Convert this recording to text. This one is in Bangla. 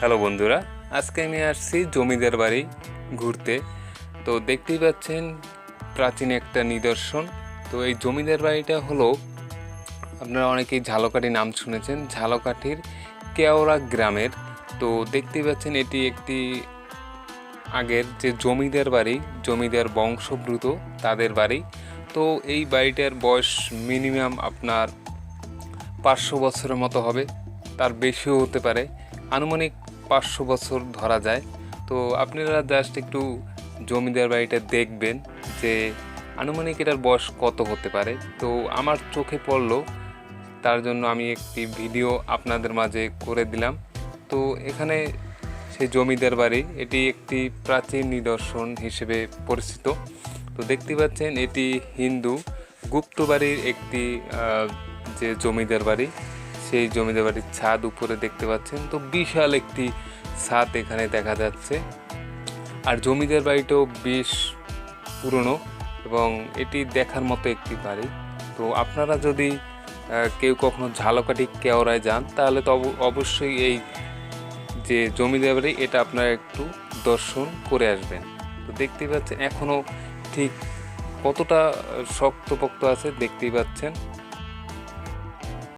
হ্যালো বন্ধুরা, আজকে আমি আসছি জমিদার বাড়ি ঘুরতে। তো দেখতেই পাচ্ছেন প্রাচীন একটা নিদর্শন। তো এই জমিদার বাড়িটা হলো, আপনারা অনেকেই ঝালকাঠি নাম শুনেছেন, ঝালকাঠির কেওড়া গ্রামের। তো দেখতেই পাচ্ছেন এটি একটি আগের যে জমিদার বাড়ি, জমিদার বংশভূত তাদের বাড়ি। তো এই বাড়িটার বয়স মিনিমাম আপনার পাঁচশো বছরের মতো হবে, তার বেশিও হতে পারে। আনুমানিক পাঁচশো বছর ধরা যায়। তো আপনারা জাস্ট একটু জমিদার বাড়িটা দেখবেন যে আনুমানিক এটার বয়স কত হতে পারে। তো আমার চোখে পড়ল, তার জন্য আমি একটি ভিডিও আপনাদের মাঝে করে দিলাম। তো এখানে সেই জমিদার বাড়ি, এটি একটি প্রাচীন নিদর্শন হিসেবে পরিচিত। তো দেখতে পাচ্ছেন, এটি হিন্দু। গুপ্ত বাড়ির একটি যে জমিদার বাড়ি সেই জমিদার বাড়ির ছাদ উপরে দেখতে পাচ্ছেন। তো বিশাল একটি ছাদ এখানে দেখা যাচ্ছে। আর জমিদার বাড়িটাও বেশ পুরনো এবং এটি দেখার মতো একটি বাড়ি। তো আপনারা যদি কেউ কখনো ঝালকাঠি কেওড়ায় যান, তাহলে তো অবশ্যই এই যে জমিদার বাড়ি, এটা আপনারা একটু দর্শন করে আসবেন। তো দেখতেই পাচ্ছেন এখনও ঠিক কতটা শক্তপোক্ত আছে, দেখতেই পাচ্ছেন।